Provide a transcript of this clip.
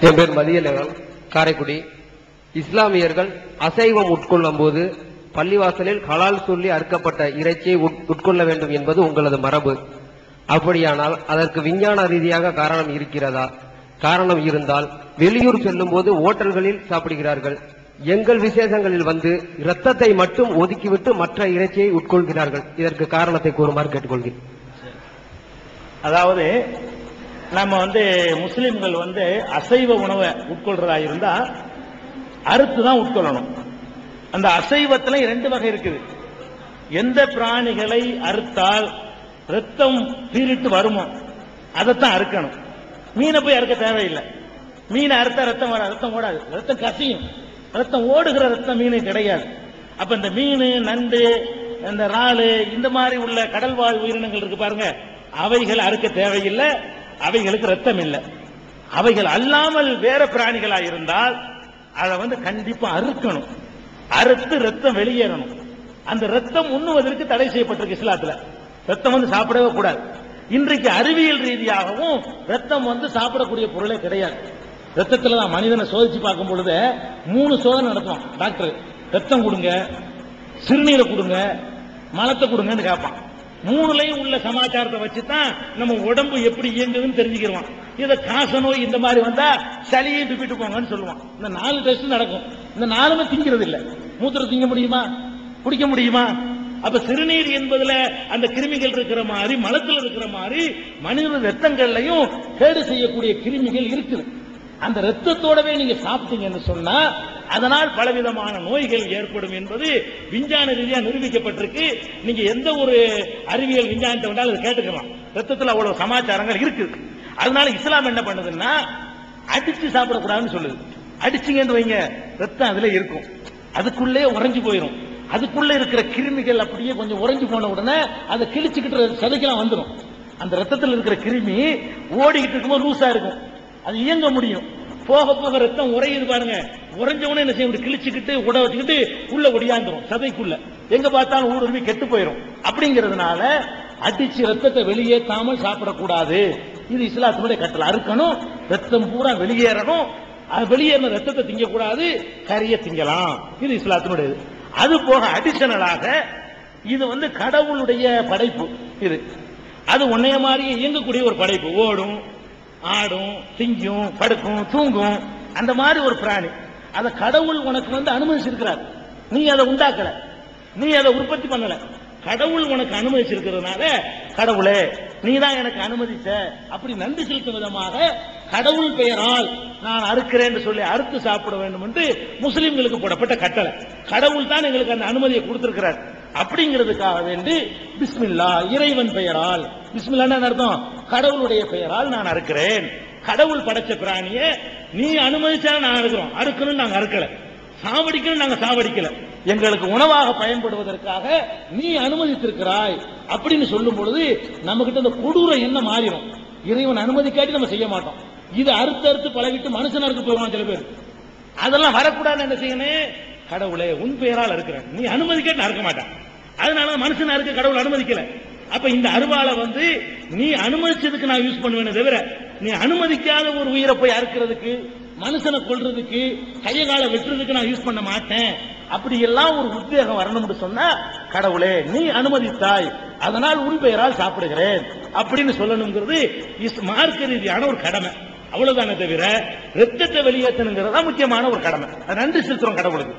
என் பேர் மதியநகரம் காரைக்குடி. இஸ்லாமியர்கள் அசைவம் உட்கொள்ளும் போது பள்ளிவாசலில் ஹலால் சொல்லி அறுக்கப்பட்ட இறைச்சியை உட்- உட்கொள்ள வேண்டும் என்பது உங்களது மரபு. அப்படியானால் அதற்கு விஞ்ஞான ரீதியாக காரணம் இருக்கிறதா? காரணம் இருந்தால் வெளியூர் செல்லும் போது ஓட்டல்களில் சாப்பிடுகிறார்கள். எங்கள் விசேஷங்களில் வந்து இரத்தத்தை மட்டும் ஒதுக்கிவிட்டு மற்ற இறைச்சியை உட்கொள்கிறார்கள். இதற்கு காரணத்தை கூறுமாறு கேட்டுக்கொள்கிறேன். அதாவது நம்ம வந்து முஸ்லிம்கள் வந்து அசைவ உணவை உட்கொள்றதா இருந்தா அறுத்து தான் உட்கொள்ளணும். அந்த அசைவத்துல ரெண்டு வகை இருக்குது. எந்த பிராணிகளை அறுத்தால் ரத்தம் பீரிட்டு வருமோ அதைத்தான் அறுக்கணும். மீனை போய் அறுக்க தேவையில்லை. மீனை அறுத்தா ரத்தம் வராது ரத்தம் ஓடாது. ரத்தம் கசியும். ரத்தம் ஓடுகிற ரத்தம் மீன் கிடையாது. அப்ப இந்த மீன் நண்டு இந்த இறாலு இந்த மாதிரி உள்ள கடல்வாழ் உயிரினங்கள் இருக்கு பாருங்க அவைகள் அறுக்க தேவையில்லை. அவைகளுக்கு ரத்தம் இல்லை. அவைகள் அல்லாமல் வேற பிராணிகளா இருந்தால் அதை வந்து கண்டிப்பா அறுக்கணும். அறுத்து ரத்தம் வெளியேறணும். அந்த ரத்தம் உண்ணுவதற்கு தடை செய்யப்பட்டிருக்கு இஸ்லாத்துல. ரத்தம் வந்து சாப்பிடவே கூடாது. இன்றைக்கு அறிவியல் ரீதியாகவும் ரத்தம் வந்து சாப்பிடக்கூடிய பொருளே கிடையாது. ரத்தத்துல தான் மனிதனை சோதிச்சு பார்க்கும் பொழுது மூணு சோதனை நடத்துவான் டாக்டர் ரத்தம் கொடுங்க சிறுநீரை கொடுங்க மலத்தை கொடுங்கன்னு கேட்பான். மூணுலையும் உள்ள சமாச்சாரத்தை வச்சு தான் நம்ம உடம்பு எப்படி இயங்குதுன்னு தெரிஞ்சுக்கிறோம். இதை காச நோய் இந்த மாதிரி வந்தா சளியை துப்பிட்டு போங்கன்னு சொல்லுவான். இந்த நாலு டெஸ்ட் நடக்கும். இந்த நாலுமே திங்கிறது இல்லை மூத்திரம் திங்க முடியுமா? குடிக்க முடியுமா? அப்ப சிறுநீர் என்பதுல அந்த கிருமிகள் இருக்கிற மாதிரி மலத்தில் இருக்கிற மாதிரி மனித ரத்தங்கள்லையும் கேடு செய்யக்கூடிய கிருமிகள் இருக்குது. அந்த ரத்தத்தோடவே நீங்க சாப்பிட்டீங்கன்னு சொன்னா அதனால் பலவிதமான நோய்கள் ஏற்படும் என்பது விஞ்ஞான ரீதியாக நிரூபிக்கப்பட்டிருக்கு. நீங்க எந்த ஒரு அறிவியல் விஞ்ஞானத்தை வந்தாலும் அதை கேட்டுக்கலாம். ரத்தத்தில் அவ்வளவு சமாச்சாரங்கள் இருக்குது அதனால இஸ்லாம் என்ன பண்ணுதுன்னா அடிச்சு சாப்பிடக்கூடாதுன்னு சொல்லுது. அடிச்சிங்கன்னு வைங்க ரத்தம் அதுல இருக்கும். அதுக்குள்ளே உறைஞ்சு போயிடும் அதுக்குள்ள இருக்கிற கிருமிகள் அப்படியே கொஞ்சம் உறைஞ்சு போன உடனே அதை கிழிச்சுக்கிட்டு சதைக்கெல்லாம் வந்துடும் அந்த ரத்தத்தில் இருக்கிற கிருமி ஓடிக்கிட்டு இருக்கும்போது லூசா இருக்கும். அது இயங்க முடியும். போக போக ரத்தம் உறையுது பாருங்க. உறைஞ்சவனே என்ன செய்ய முடியும் கிழிச்சுக்கிட்டு உட வச்சுக்கிட்டு உள்ள ஒடியாந்துரும் சதைக்குள்ள. எங்க பார்த்தாலும் ஊடுருவி கெட்டு போயிடும் அப்படிங்கிறதுனால அடிச்சு ரத்தத்தை வெளியேற்றாமல் சாப்பிடக்கூடாது. இது இஸ்லாத்தினுடைய கட்டளை. அறுக்கணும் ரத்தம் பூரா வெளியேறணும். அது வெளியேறின ரத்தத்தை திங்கக்கூடாது கறியை திங்கலாம். இது இஸ்லாத்தினுடைய இது. அது போக அடிஷனலாக இது வந்து கடவுளுடைய படைப்பு. இது. அது உன்னைய மாதிரி இயங்கக்கூடிய ஒரு படைப்பு. ஓடும் ஆடும் திங்கும் படுக்கும் தூங்கும். அந்த மாதிரி ஒரு பிராணி. அதை கடவுள் உனக்கு வந்து அனுமதிச்சிருக்கிறார். நீ அதை உண்டாக்கல. நீ அதை உற்பத்தி பண்ணல. கடவுள் உனக்கு அனுமதிச்சிருக்கிறதுனால கடவுளே நீ தான் எனக்கு அனுமதிச்ச. அப்படி நன்றி செலுத்தும் விதமாக கடவுள் பெயரால் நான் அறுக்கிறேன்னு சொல்லி அறுத்து சாப்பிட வேண்டும் என்று முஸ்லிம்களுக்கு போடப்பட்ட கட்டளை. கடவுள் தான் எங்களுக்கு அந்த அனுமதியை கொடுத்திருக்கிறார். அப்படிங்கிறதுக்காக வேண்டி பிஸ்மில்லா இறைவன் பெயரால் பிஸ்மில்லான்னு அர்த்தம்? கடவுளுடைய பெயரால் நான் அறுக்கிறேன். கடவுள் படைச்ச பிராணியை நீ அனுமதிச்சா நான் அறுக்கிறோம். அறுக்கணும்னு நாங்க அறுக்கல. சாவடிக்கணும் நாங்க சாவடிக்கல. எங்களுக்கு உணவாக பயன்படுவதற்காக நீ அனுமதித்திருக்கிறாய் அப்படின்னு சொல்லும் பொழுது நம்ம கிட்ட இந்த கொடூரம் என்ன மாறிடும். இறைவன் அனுமதிக்காட்டி நம்ம செய்ய மாட்டோம். இது அறுத்து அறுத்து பழகிட்டு மனுஷனருக்கு போயிடுவான் சில பேர். அதெல்லாம் வரக்கூடாது என்ன செய்யணும்? கடவுளே உன் பெயரால் இருக்கிறேன் நீ அனுமதிக்க நான் இருக்க மாட்டேன். அதனால மனுஷனா இருக்க கடவுள் அனுமதிக்கல. அப்ப இந்த அருவாளை வந்து நீ அனுமதிச்சதுக்கு நான் யூஸ் பண்ணுவேனே தவிர நீ அனுமதிக்காத ஒரு உயிரை போய் அறுக்கிறதுக்கு மனுஷனை கொல்றதுக்கு கைய காலை வெட்டுறதுக்கு நான் யூஸ் பண்ண மாட்டேன். அப்படி எல்லாம் ஒரு உத்வேகம் வரணும்னு சொன்னா கடவுளே நீ அனுமதித்தாய். அதனால் உன் பெயரால் சாப்பிடுகிறேன். அப்படின்னு சொல்லணுங்கிறது மார்க்க ரீதியான ஒரு கடமை. அவ்வளவுதானே தவிர ரத்தத்தை வெளியேற்றணுங்கிறது தான் முக்கியமான ஒரு கடமை. அது நன்றி செலுத்துறோம் கடவுளுக்கு.